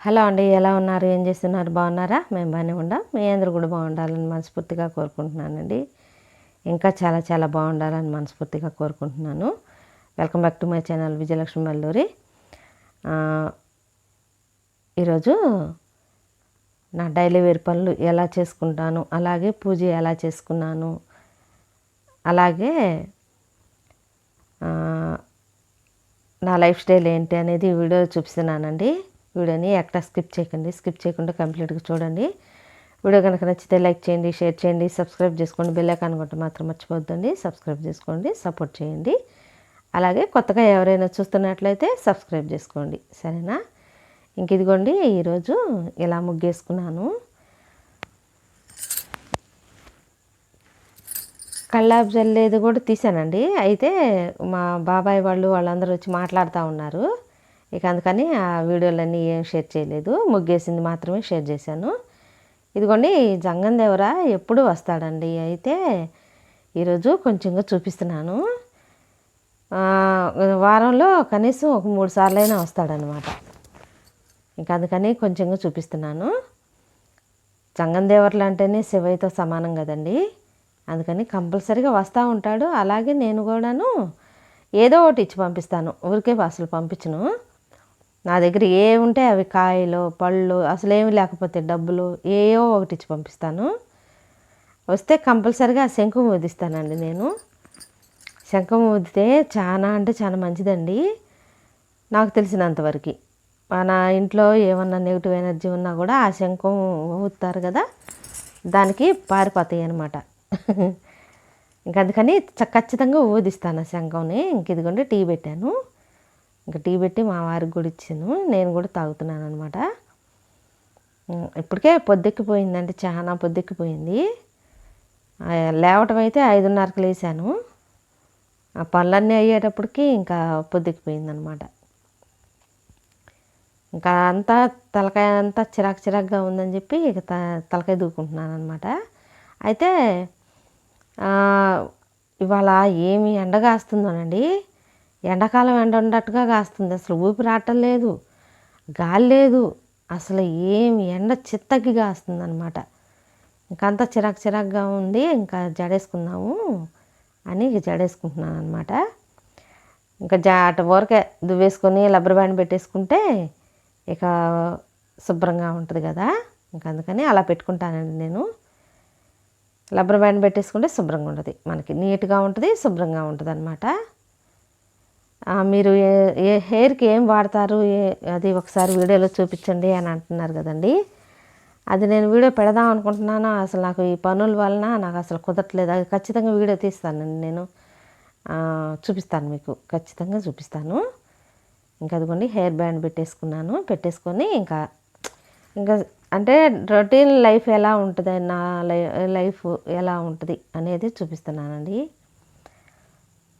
Hello అండి ఎలా ఉన్నారు? ఏం చేస్తున్నారు? బాగున్నారా? మేము బాగానే ఉండాం మీ అందరూ కూడా బాగుండాలని మనస్ఫూర్తిగా కోరుకుంటున్నానండి. ఇంకా చాలా చాలా బాగుండాలని మనస్ఫూర్తిగా కోరుకుంటున్నాను. Welcome back to my channel Vijayalakshmi Malluri ఈరోజు నా డైలీ వేర్ పనులు ఎలా చేసుకుంటాను అలాగే పూజ ఎలా చేసుకున్నాను అలాగే నా లైఫ్ స్టైల్ ఏంటి అనేది వీడియో చూపిస్తున్నానండి. వీడియోని ఎక్కడ స్కిప్ చేయకండి. స్కిప్ చేయకుండా కంప్లీట్గా చూడండి. వీడియో కనుక నచ్చితే లైక్ చేయండి షేర్ చేయండి సబ్స్క్రైబ్ చేసుకోండి. బెల్ ఐకాన్ కొట్ట మాత్రం మర్చిపోద్దండి సబ్స్క్రైబ్ చేసుకోండి సపోర్ట్ చేయండి. అలాగే కొత్తగా ఎవరైనా చూస్తున్నట్లయితే సబ్స్క్రైబ్ చేసుకోండి. సరేనా? ఇంక ఇదిగోండి ఈరోజు ఇలా ముగ్గేసుకున్నాను. కల్లాబ్ జల్లేది కూడా తీసానండి అయితే మా బాబాయ్ వాళ్ళు వాళ్ళందరూ వచ్చి మాట్లాడుతూ ఉన్నారు. ఇక అందుకని ఆ వీడియోలన్నీ ఏం షేర్ చేయలేదు. ముగ్గేసింది మాత్రమే షేర్ చేశాను. ఇదిగోండి జంగం దేవరా ఎప్పుడు వస్తాడండి? అయితే ఈరోజు కొంచెంగా చూపిస్తున్నాను. వారంలో కనీసం ఒక మూడు సార్లు అయినా వస్తాడనమాట ఇంకా అందుకని కొంచెంగా చూపిస్తున్నాను. జంగందేవర్లు అంటేనే శివయ్యతో సమానం కదండి. అందుకని కంపల్సరీగా వస్తూ ఉంటాడు. అలాగే నేను కూడాను ఏదో ఒకటి ఇచ్చి పంపిస్తాను. ఊరికే అసలు పంపించను. నా దగ్గర ఏ ఉంటే అవి కాయలు పళ్ళు అసలు ఏమి లేకపోతే డబ్బులు ఏయో ఒకటి ఇచ్చి పంపిస్తాను. వస్తే కంపల్సరీగా శంఖం ఊదిస్తానండి నేను. శంఖం ఊదితే చాలా అంటే చాలా మంచిదండి. నాకు తెలిసినంతవరకు మన ఇంట్లో ఏమన్నా నెగిటివ్ ఎనర్జీ ఉన్నా కూడా ఆ శంఖం ఊదుతారు కదా దానికి పారిపోతాయి అనమాట ఇంకా అందుకని చ- ఖచ్చితంగా ఊదిస్తాను ఆ శంఖంని. ఇంక ఇదిగోండి టీ పెట్టాను. ఇంకా టీ పెట్టి మా వారికి కూడా ఇచ్చాను నేను కూడా తాగుతున్నాను అనమాట ఇప్పటికే పొద్దెక్కిపోయిందండి చాలా పొద్దెక్కిపోయింది. లేవటం అయితే ఐదున్నరకు లేచాను. ఆ పనులన్నీ అయ్యేటప్పటికి ఇంకా పొద్దుకిపోయిందనమాట ఇంకా అంతా తలకాయ అంతా చిరాకు చిరాకుగా ఉందని చెప్పి ఇక త తలకాయ దూకుంటున్నాను అనమాట అయితే ఇవాళ ఏమి ఎండ కాస్తుందోనండి. ఎండాకాలం ఎండ ఉండట్టుగా కాస్తుంది. అసలు ఊపిరి లేదు గాలి లేదు. అసలు ఏమి ఎండ చిత్తకి కాస్తుంది అనమాట ఇంకంతా చిరాకు చిరాకుగా ఉంది ఇంకా జడేసుకుందాము అని ఇక జడేసుకుంటున్నాను అనమాట ఇంకా జా అటు ఊరకే దువ్వేసుకొని రబ్బర్ బ్యాండ్ పెట్టేసుకుంటే ఇక శుభ్రంగా ఉంటుంది కదా. ఇంకా అందుకని అలా పెట్టుకుంటానండి నేను. రబ్బర్ బ్యాండ్ పెట్టేసుకుంటే శుభ్రంగా ఉంటుంది. మనకి నీట్గా ఉంటుంది శుభ్రంగా ఉంటుంది అనమాట మీరు ఏ ఏ హెయిర్కి ఏం వాడతారు? ఏ అది ఒకసారి వీడియోలో చూపించండి అని అంటున్నారు కదండి. అది నేను వీడియో పెడదాం అనుకుంటున్నాను. అసలు నాకు ఈ పనుల వలన నాకు అసలు కుదరట్లేదు. అది ఖచ్చితంగా వీడియో తీస్తానండి నేను. చూపిస్తాను మీకు. ఖచ్చితంగా చూపిస్తాను. ఇంకా అదిగోండి హెయిర్ బ్యాండ్ పెట్టేసుకున్నాను. పెట్టేసుకొని ఇంకా ఇంకా అంటే రొటీన్ లైఫ్ ఎలా ఉంటుంది? నా లై- లైఫ్ ఎలా ఉంటుంది? అనేది చూపిస్తున్నానండి.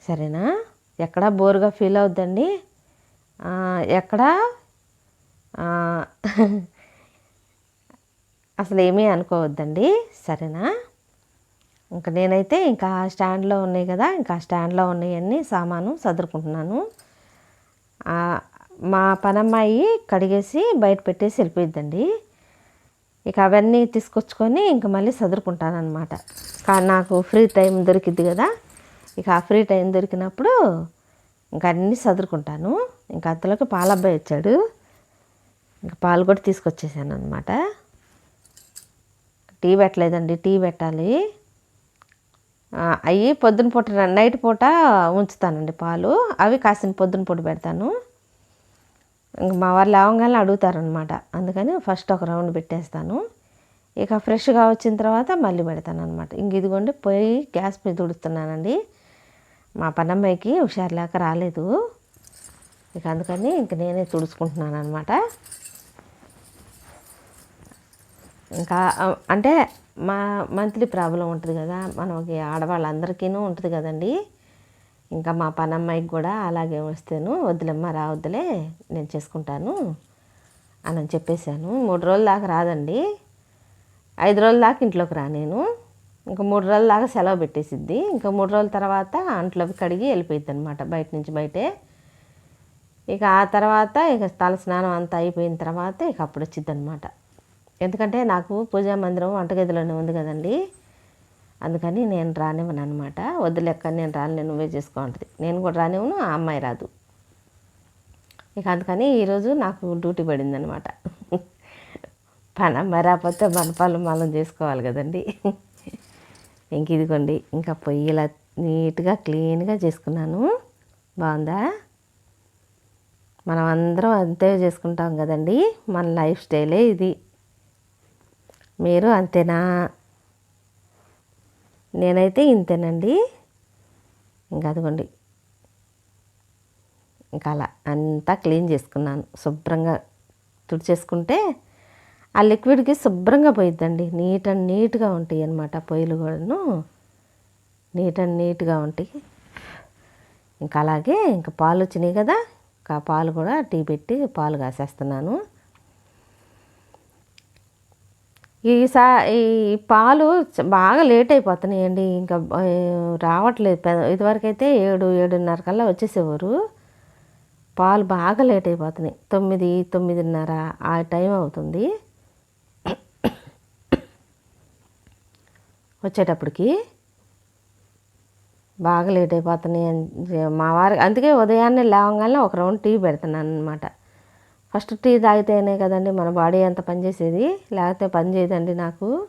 సరేనా? ఎక్కడ బోర్గా ఫీల్ అవుద్దండి. ఎక్కడా ఎక్కడ? అసలు ఏమీ అనుకోవద్దండి. సరేనా? ఇంకా నేనైతే ఇంకా స్టాండ్లో ఉన్నాయి కదా ఇంకా స్టాండ్లో ఉన్నాయన్నీ సామాను సదురుకుంటున్నాను. మా పనమ్మాయి కడిగేసి బయట పెట్టేసి వెళ్ళిపోయిద్దండి. ఇక అవన్నీ తీసుకొచ్చుకొని ఇంక మళ్ళీ చదువుకుంటాను కానీ నాకు ఫ్రీ టైం దొరికిద్ది కదా. ఇక ఆ ఫ్రీ టైం దొరికినప్పుడు ఇంకా అన్నీ సదురుకుంటాను. ఇంకా అంతలోకి పాల అబ్బాయి వచ్చాడు. ఇంకా పాలు కూడా తీసుకొచ్చేసాను అనమాట టీ పెట్టలేదండి టీ పెట్టాలి. అవి పొద్దున పూట నైట్ పూట ఉంచుతానండి పాలు. అవి కాసిన పొద్దున పూట పెడతాను. ఇంక మా వాళ్ళు లేవగానే అడుగుతారనమాట అందుకని ఫస్ట్ ఒక రౌండ్ పెట్టేస్తాను. ఇక ఫ్రెష్గా వచ్చిన తర్వాత మళ్ళీ పెడతాను అనమాట ఇంక ఇదిగోండి పోయి గ్యాస్ మీద ఉడుతున్నానండి. మా పనమ్మాయికి హుషారు లేక రాలేదు. ఇక అందుకని ఇంక నేనే తుడుచుకుంటున్నాను అనమాట ఇంకా అంటే మా మంత్లీ ప్రాబ్లం ఉంటుంది కదా మనకి ఆడవాళ్ళందరికీనూ ఉంటుంది కదండి. ఇంకా మా పనమ్మాయికి కూడా అలాగే వస్తేను వద్దులేమ్మ రావద్దులే నేను చేసుకుంటాను అని అని చెప్పేశాను. మూడు రోజుల దాకా రాదండి. ఐదు రోజుల దాకా ఇంట్లోకి రా నేను. ఇంకా మూడు రోజుల దాకా సెలవు పెట్టేసిద్ది. ఇంకా మూడు రోజుల తర్వాత అంట్లోకి కడిగి వెళ్ళిపోయిద్ది అనమాట బయట నుంచి బయటే. ఇక ఆ తర్వాత ఇక తల స్నానం అంతా అయిపోయిన తర్వాత ఇక అప్పుడు వచ్చింది అనమాట ఎందుకంటే నాకు పూజా మందిరం వంటగదిలోనే ఉంది కదండి. అందుకని నేను రానివ్వను అనమాట వద్దులెక్క నేను రాను నువ్వే చేసుకోండి నేను కూడా రానివ్వను ఆ అమ్మాయి రాదు. ఇక అందుకని ఈరోజు నాకు డ్యూటీ పడింది అనమాట పని అమ్మాయి రాకపోతే మన పనులు మనం చేసుకోవాలి కదండి. ఇంక ఇదిగోండి ఇంకా పొయ్యి ఇలా నీట్గా క్లీన్గా చేసుకున్నాను. బాగుందా? మనం అందరం అంతే చేసుకుంటాం కదండి మన లైఫ్ స్టైలే ఇది. మీరు అంతేనా? నేనైతే ఇంతేనండి. ఇంకా అదిగోండి ఇంకా అలా అంతా క్లీన్ చేసుకున్నాను. శుభ్రంగా తుడిచేసుకుంటే ఆ లిక్విడ్కి శుభ్రంగా పోయిద్దండి. నీట్ అండ్ నీట్గా ఉంటాయి అన్నమాట పొయ్యిలు కూడాను. నీట్ అండ్ నీట్గా ఉంటాయి. ఇంకా అలాగే ఇంకా పాలు వచ్చినాయి కదా ఇంకా పాలు కూడా టీ పెట్టి పాలు కాసేస్తున్నాను. ఈసా ఈ పాలు బాగా లేట్ అయిపోతున్నాయండి. ఇంకా రావట్లేదు. పెద్ద ఇదివరకైతే ఏడు ఏడున్నర కల్లా వచ్చేసేవారు. పాలు బాగా లేట్ అయిపోతున్నాయి. తొమ్మిది తొమ్మిదిన్నర ఆ టైం అవుతుంది. వచ్చేటప్పటికి బాగా లేట్ అయిపోతున్నాయి అని- మా వారి అందుకే ఉదయాన్నే లేవగానే ఒక రౌండ్ టీ పెడుతున్నాను అనమాట ఫస్ట్ టీ తాగితేనే కదండి మన బాడీ అంత పనిచేసేది లేకపోతే పని చేయదండి నాకు.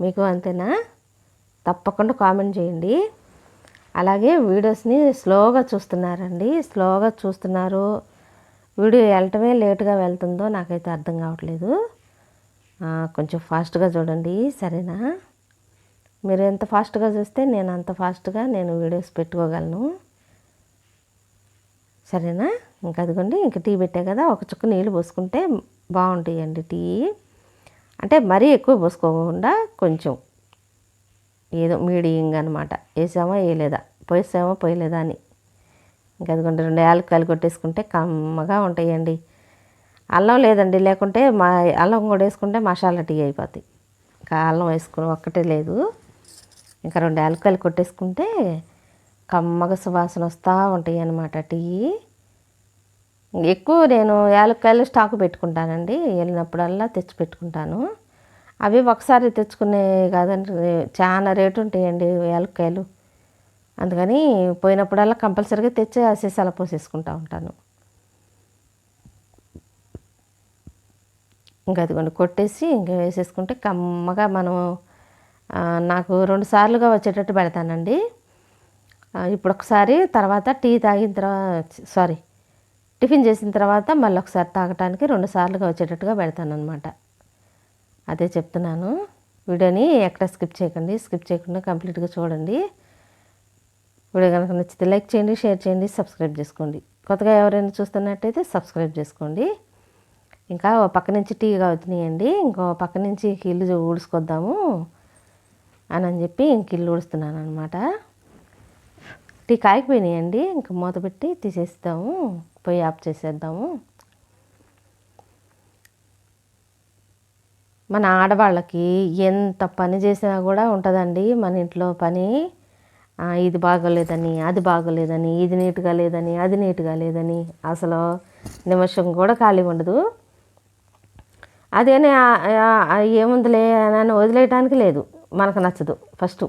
మీకు అంతేనా? తప్పకుండా కామెంట్ చేయండి. అలాగే వీడియోస్ని స్లోగా చూస్తున్నారండి. స్లోగా చూస్తున్నారు. వీడియో వెళ్ళటమే లేటుగా వెళ్తుందో నాకైతే అర్థం కావట్లేదు. కొంచెం ఫాస్ట్గా చూడండి. సరేనా? మీరు ఎంత ఫాస్ట్గా చూస్తే నేను అంత ఫాస్ట్గా నేను వీడియోస్ పెట్టుకోగలను. సరేనా? ఇంకా అదిగోండి ఇంకా టీ పెట్టా కదా ఒక చుక్క నీళ్ళు పోసుకుంటే బాగుంటాయండి టీ. అంటే మరీ ఎక్కువ పోసుకోకుండా కొంచెం ఏదో మీడియంగా అనమాట వేసామా వేయలేదా? పోసామా పోయలేదా అని. ఇంకా అదిగోండి రెండు యాలక్కాయలు కొట్టేసుకుంటే కమ్మగా ఉంటాయండి. అల్లం లేదండి లేకుంటే మా అల్లం కూడా వేసుకుంటే మసాలా టీ అయిపోతాయి. ఇంకా అల్లం వేసుకుని ఒక్కటే లేదు. ఇంకా రెండు యాలకాయలు కొట్టేసుకుంటే కమ్మగా సువాసన వస్తూ ఉంటాయి అన్నమాట టీ. ఎక్కువ నేను యాలక్కాయలు స్టాక్ పెట్టుకుంటానండి. వెళ్ళినప్పుడల్లా తెచ్చి పెట్టుకుంటాను. అవి ఒకసారి తెచ్చుకునే కాదండి చాలా రేటు ఉంటాయండి యాలక్కాయలు. అందుకని పోయినప్పుడల్లా కంపల్సరీగా తెచ్చి ఆ పోసేసుకుంటా ఉంటాను. ఇంకా అదిగోండి కొట్టేసి ఇంకా వేసేసుకుంటే కమ్మగా మనం నాకు రెండు సార్లుగా వచ్చేటట్టు పెడతానండి. ఇప్పుడు ఒకసారి తర్వాత టీ తాగిన తర్వాత సారీ టిఫిన్ చేసిన తర్వాత మళ్ళీ ఒకసారి తాగటానికి రెండు సార్లుగా వచ్చేటట్టుగా పెడతాను అనమాట అదే చెప్తున్నాను. వీడియోని ఎక్కడ స్కిప్ చేయకండి. స్కిప్ చేయకుండా కంప్లీట్గా చూడండి. వీడియో కనుక నచ్చితే లైక్ చేయండి షేర్ చేయండి సబ్స్క్రైబ్ చేసుకోండి. కొత్తగా ఎవరైనా చూస్తున్నట్టయితే సబ్స్క్రైబ్ చేసుకోండి. ఇంకా ఓ పక్క నుంచి టీ అవుతున్నాయండి ఇంకో పక్క నుంచి ఇల్లు ఊడ్చుకొద్దాము. అని అని చెప్పి ఇంక ఇల్లు ఊడుస్తున్నాను అనమాట టీ కాగిపోయినాయండి ఇంక మూత పెట్టి తీసేస్తాము పొయ్యి ఆఫ్ చేసేద్దాము. మన ఆడవాళ్ళకి ఎంత పని చేసినా కూడా ఉంటుందండి మన ఇంట్లో పని. ఇది బాగోలేదని అది బాగోలేదని ఇది నీట్గా లేదని అది నీట్గా లేదని అసలు నిమిషం కూడా ఖాళీ ఉండదు. అదేనే ఏముందిలే అని వదిలేయటానికి లేదు. మనకు నచ్చదు. ఫస్ట్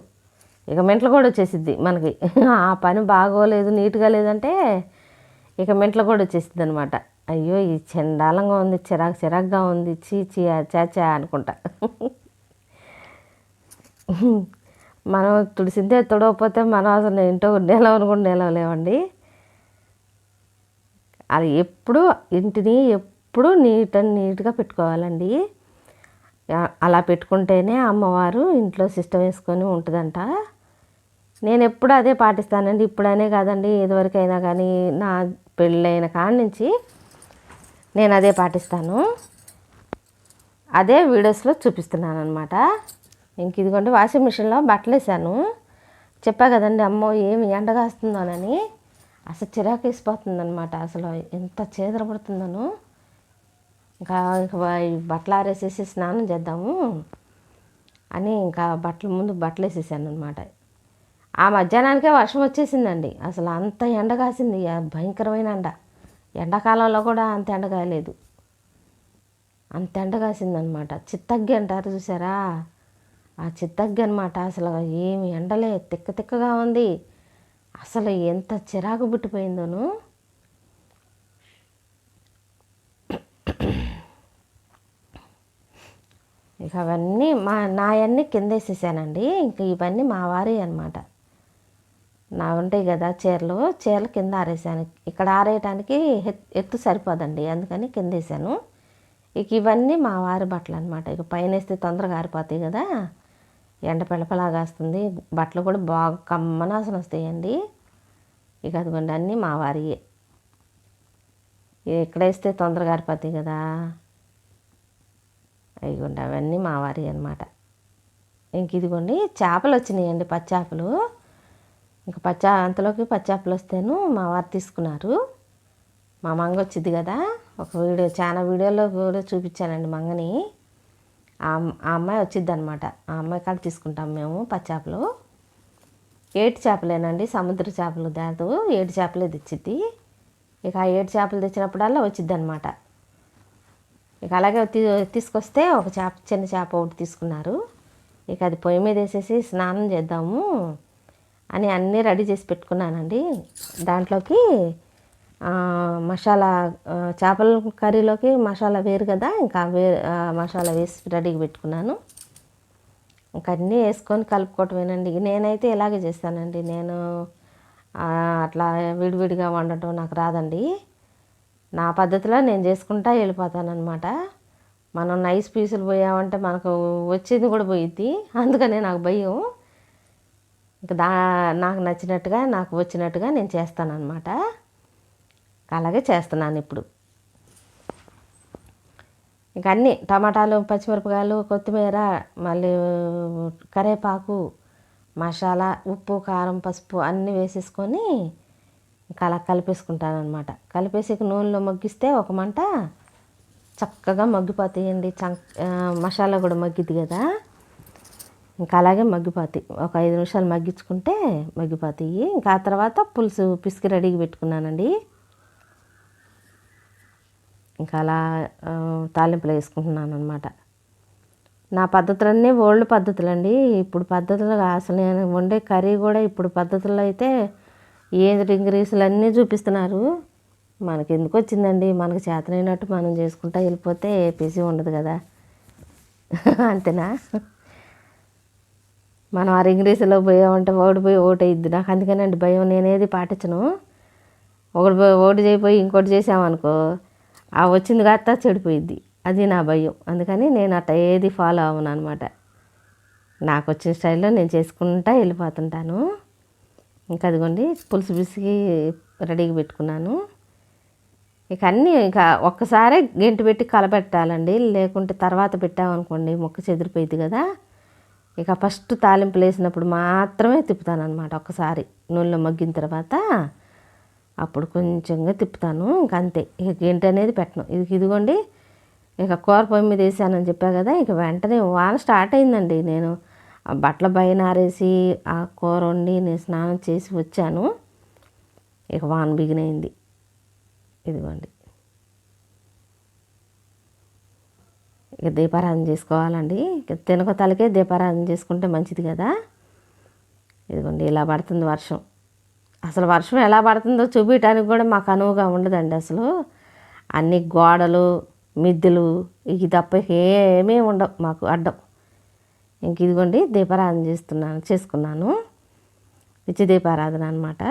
ఇక మెంటలు కూడా వచ్చేసిద్ది మనకి. ఆ పని బాగోలేదు నీట్గా లేదంటే ఇక మెంటలు కూడా వచ్చేసిద్ది అనమాట అయ్యో ఈ చండాలంగా ఉంది చిరాకు చిరాకుగా ఉంది చీ చీ చాచా అనుకుంటా. మనం తుడిసిందే తుడవకపోతే మనం అసలు ఇంట్లో నిలవను కూడా నిలవలేమండి. అది ఎప్పుడు ఇంటిని ఎప్పుడు నీట్ అండ్ నీట్గా పెట్టుకోవాలండి. అలా పెట్టుకుంటేనే అమ్మవారు ఇంట్లో సిస్టమ్ వేసుకొని ఉంటుందంట. నేను ఎప్పుడు అదే పాటిస్తానండి. ఇప్పుడనే కాదండి ఇదివరకైనా కానీ నా పెళ్ళైన కాడ నుంచి నేను అదే పాటిస్తాను. అదే వీడియోస్లో చూపిస్తున్నాను అనమాట ఇంక ఇదిగోండి వాషింగ్ మిషన్లో బట్టలు వేసాను చెప్పా కదండి అమ్మో ఏమి ఎండగా వస్తుందోనని అసలు చిరాకు వేసిపోతుంది అనమాట అసలు ఎంత చేదర పడుతుందను ఇంకా ఇంకా ఈ బట్టలు ఆరేసేసి స్నానం చేద్దాము అని ఇంకా బట్టల ముందు బట్టలు వేసేసాను అనమాట ఆ మధ్యాహ్నానికే వర్షం వచ్చేసిందండి. అసలు అంత ఎండ కాసింది. భయంకరమైన ఎండ. ఎండాకాలంలో కూడా అంత ఎండ కాయలేదు. అంత ఎండ కాసిందనమాట చిత్తగ్గి అంటారు చూసారా? ఆ చిత్తగ్గి అనమాట అసలు ఏమి ఎండలే. తిక్క తిక్కగా ఉంది. అసలు ఎంత చిరాకు పుట్టిపోయిందోను. ఇక అవన్నీ మా నాయన్నీ కింద వేసేసానండి ఇంక ఇవన్నీ మా వారి అనమాట నా ఉంటాయి కదా చీరలు చీరలు కింద ఆరేసాను. ఇక్కడ ఆరేయటానికి ఎత్తు సరిపోదండి అందుకని కింద వేసాను ఇక ఇవన్నీ మా వారి బట్టలు అనమాట ఇక పైన వేస్తే తొందరగా ఆరిపోతాయి కదా. ఎండ పిలపలాగా వస్తుంది బట్టలు కూడా బాగా కమ్మనాసన వస్తాయండి. ఇక అదిగోండి అన్నీ మా వారియే. ఇక్కడ వేస్తే తొందరగా ఆరిపోతాయి కదా. ఇదిగోండి అవన్నీ మా వారి అనమాట ఇంక ఇదిగోండి చేపలు వచ్చినాయండి పచ్చాపలు. ఇంకా పచ్చా అంతలోకి పచ్చాపలు వస్తేను మా వారు తీసుకున్నారు. మా మంగ వచ్చింది కదా ఒక వీడియో చాలా వీడియోలో కూడా చూపించానండి మంగని. ఆ అమ్మాయి వచ్చింది అనమాట ఆ అమ్మాయి కాడ తీసుకుంటాం మేము పచ్చాపలు. ఏటి చేపలేనండి సముద్ర చేపలు దాదు ఏడు చేపలే తెచ్చిద్ది. ఇక ఆ ఏడు చేపలు తెచ్చినప్పుడల్లా వచ్చిద్ది అనమాట ఇక అలాగే తీ- తీసుకొస్తే ఒక చేప చిన్న చేప ఒకటి తీసుకున్నారు. ఇక అది పొయ్యి మీద వేసేసి స్నానం చేద్దాము అని అన్నీ రెడీ చేసి పెట్టుకున్నానండి. దాంట్లోకి మసాలా చేపల కర్రీలోకి మసాలా వేరు కదా ఇంకా వే మసాలా వేసి రెడీగా పెట్టుకున్నాను. ఇంకా అన్నీ వేసుకొని కలుపుకోవటమేనండి. నేనైతే ఇలాగే చేస్తానండి. నేను అట్లా విడివిడిగా వండటం నాకు రాదండి. నా పద్ధతిలో నేను చేసుకుంటా వెళ్ళిపోతానమాట మనం నైస్ పీసులు పోయామంటే మనకు వచ్చేది కూడా పోయిద్ది. అందుకనే నాకు భయం. ఇంకా దా నాకు నచ్చినట్టుగా నాకు వచ్చినట్టుగా నేను చేస్తాను అనమాట అలాగే చేస్తున్నాను ఇప్పుడు. ఇంకా అన్నీ టమాటాలు పచ్చిమిరపకాయలు కొత్తిమీర మళ్ళీ కరేపాకు మసాలా ఉప్పు కారం పసుపు అన్నీ వేసేసుకొని ఇంకా అలా కలిపేసుకుంటాను అనమాట కలిపేసి నూనెలో మగ్గిస్తే ఒక మంట చక్కగా మగ్గిపోతాయండి. చం మసాలా కూడా మగ్గిద్ది కదా. ఇంకా అలాగే మగ్గిపోతాయి. ఒక ఐదు నిమిషాలు మగ్గించుకుంటే మగ్గిపోతాయి. ఇంకా ఆ తర్వాత పులుసు పిసికి రెడీగా పెట్టుకున్నానండి. ఇంకా అలా తాలింపులు వేసుకుంటున్నాను అనమాట నా పద్ధతులన్నీ ఓల్డ్ పద్ధతులండి. ఇప్పుడు పద్ధతులు అసలు నేను వండే కర్రీ కూడా ఇప్పుడు పద్ధతుల్లో అయితే ఏది ఇంగ్రీసులు అన్నీ చూపిస్తున్నారు. మనకి ఎందుకు వచ్చిందండి? మనకు చేతనైనట్టు మనం చేసుకుంటా వెళ్ళిపోతే ఏపీసీ ఉండదు కదా. అంతేనా? మనం ఆ ఇంగ్లీషులో పోయామంటే ఓడిపోయి ఓటు అయ్యిద్ది నాకు అందుకేనండి భయం. నేనేది పాటించను. ఒకటి పోయి ఓటు చేయపోయి ఇంకోటి చేసామనుకో ఆ వచ్చింది కాస్త చెడిపోయిద్ది. అది నా భయం. అందుకని నేను అట్ట ఏది ఫాలో అవ్వను అనమాట. నాకు వచ్చిన స్టైల్లో నేను చేసుకుంటా వెళ్ళిపోతుంటాను. ఇంకా అదిగోండి పులుసు పిసికి రెడీగా పెట్టుకున్నాను. ఇక అన్నీ ఇక ఒక్కసారే గెంటు పెట్టి కలబెట్టాలండి. లేకుంటే తర్వాత పెట్టామనుకోండి మొక్క చెదిరిపోయింది కదా. ఇక ఫస్ట్ తాలింపులు వేసినప్పుడు మాత్రమే తిప్పుతాను అనమాట ఒక్కసారి. నూనెలో మగ్గిన తర్వాత అప్పుడు కొంచెంగా తిప్పుతాను. ఇంక అంతే. ఇక గెంటి అనేది పెట్టను. ఇది ఇదిగోండి ఇక కూర పొయ్యి మీద వేసానని చెప్పా కదా ఇక వెంటనే వాన స్టార్ట్ అయిందండి. నేను బట్టల పైన ఆరేసి ఆ కూర వండి నేను స్నానం చేసి వచ్చాను. ఇక వాన బిగినైంది ఇదిగోండి. ఇక దీపారాధన చేసుకోవాలండి. ఇక తినక తలకే దీపారాధన చేసుకుంటే మంచిది కదా. ఇదిగోండి ఇలా పడుతుంది వర్షం. అసలు వర్షం ఎలా పడుతుందో చూపించడానికి కూడా మాకు అనువుగా ఉండదండి అసలు. అన్ని గోడలు మిద్దెలు ఇవి తప్ప ఏమీ ఉండవు మాకు అడ్డం. ఇంక ఇదిగోండి దీపారాధన చేస్తున్నాను చేసుకున్నాను. నిత్య దీపారాధన అనమాట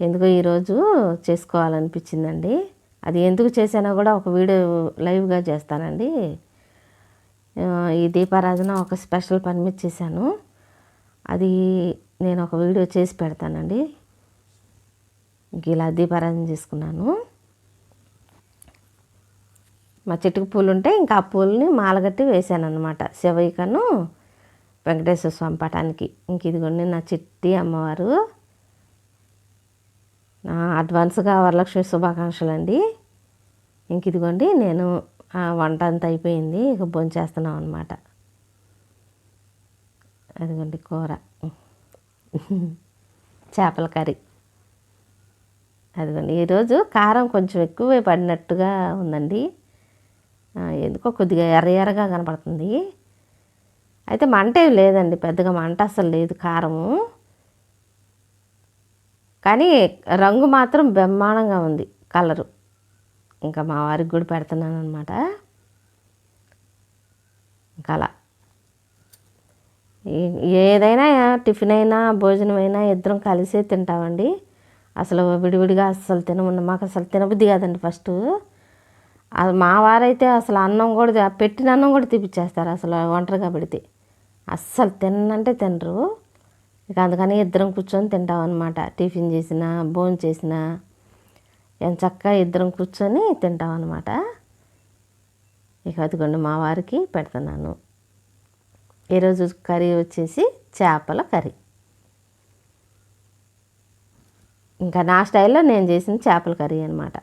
ఎందుకో ఈరోజు చేసుకోవాలనిపించిందండి. అది ఎందుకు చేశానో కూడా ఒక వీడియో లైవ్గా చేస్తానండి. ఈ దీపారాధన ఒక స్పెషల్ పని మీద చేశాను. అది నేను ఒక వీడియో చేసి పెడతానండి. ఇంక ఇలా దీపారాధన చేసుకున్నాను. మా చెట్టుకు పూలు ఉంటే ఇంకా ఆ పూలని మాలగట్టి వేసాను అనమాట శివయ్యకను వెంకటేశ్వర స్వామి పటానికి. ఇంక ఇదిగోండి నా చిట్టి అమ్మవారు. నా అడ్వాన్స్గా వరలక్ష్మి శుభాకాంక్షలు అండి ఇంక ఇదిగోండి నేను ఆ వంట అంతా అయిపోయింది ఇక భోంచేస్తున్నాం అనమాట అదిగోండి కూర. చేపల కర్రీ. అదిగోండి ఈరోజు కారం కొంచెం ఎక్కువే పడినట్టుగా ఉందండి. ఎందుకో కొద్దిగా ఎర్ర ఎర్రగా కనపడుతుంది. అయితే మంట ఏం లేదండి పెద్దగా మంట అసలు లేదు కారము. కానీ రంగు మాత్రం బ్రహ్మాండంగా ఉంది కలరు. ఇంకా మా వారికి కూడా పెడుతున్నాను అనమాట ఇంకా అలా. ఏ- ఏదైనా టిఫిన్ అయినా భోజనం అయినా ఇద్దరం కలిసే తింటామండి. అసలు విడివిడిగా అస్సలు తినమన్న మాకు అసలు తినబుద్ధి కాదండి ఫస్ట్. మా వారైతే అసలు అన్నం కూడా పెట్టిన అన్నం కూడా తిప్పించేస్తారు అసలు ఒంటరిగా పెడితే. అస్సలు తిన్నంటే తినరు. ఇక అందుకని ఇద్దరం కూర్చొని తింటాం అనమాట టిఫిన్ చేసినా భోజనం చేసినా ఎంత చక్కగా ఇద్దరం కూర్చొని తింటాం అనమాట ఇక అదిగోండి మా వారికి పెడుతున్నాను. ఈరోజు కర్రీ వచ్చేసి చేపల కర్రీ. ఇంకా నా స్టైల్లో నేను చేసిన చేపల కర్రీ అనమాట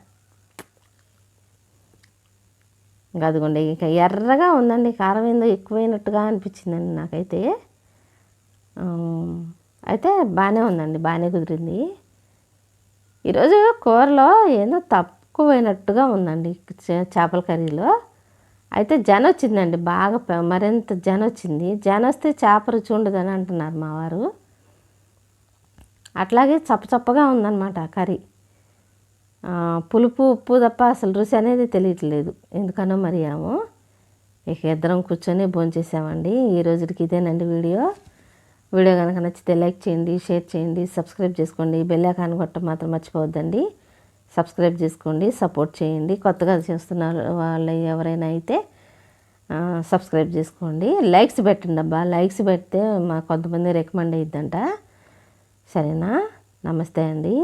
ఇంకా అదిగోండి ఇంకా ఎర్రగా ఉందండి కారం ఏందో ఎక్కువైనట్టుగా అనిపించిందండి నాకైతే. అయితే బాగానే ఉందండి బాగానే కుదిరింది. ఈరోజు కూరలో ఏందో తక్కువైనట్టుగా ఉందండి చే- చేపల కర్రీలో. అయితే జన వచ్చిందండి బాగా మరింత జన వచ్చింది. జన వస్తే చేప రుచి ఉండదని అంటున్నారు మా వారు. అట్లాగే చప్పచప్పగా ఉందన్నమాట కర్రీ. పులుపు ఉప్పు తప్ప అసలు రుచి అనేది తెలియట్లేదు. ఎందుకనో మరి ఏమో. ఇక ఇద్దరం కూర్చొని భోంచేసామండి ఈ రోజుకి ఇదేనండి వీడియో. వీడియో కనుక నచ్చితే లైక్ చేయండి షేర్ చేయండి సబ్స్క్రైబ్ చేసుకోండి. బెల్ ఐకాన్ కొట్టడం మాత్రం మర్చిపోవద్దండి. సబ్స్క్రైబ్ చేసుకోండి సపోర్ట్ చేయండి. కొత్తగా చేస్తున్న వాళ్ళు ఎవరైనా అయితే సబ్స్క్రైబ్ చేసుకోండి. లైక్స్ పెట్టండి అబ్బా. లైక్స్ పెడితే మా కొంతమంది రికమెండ్ అయ్యిద్దంట సరేనా? నమస్తే అండి.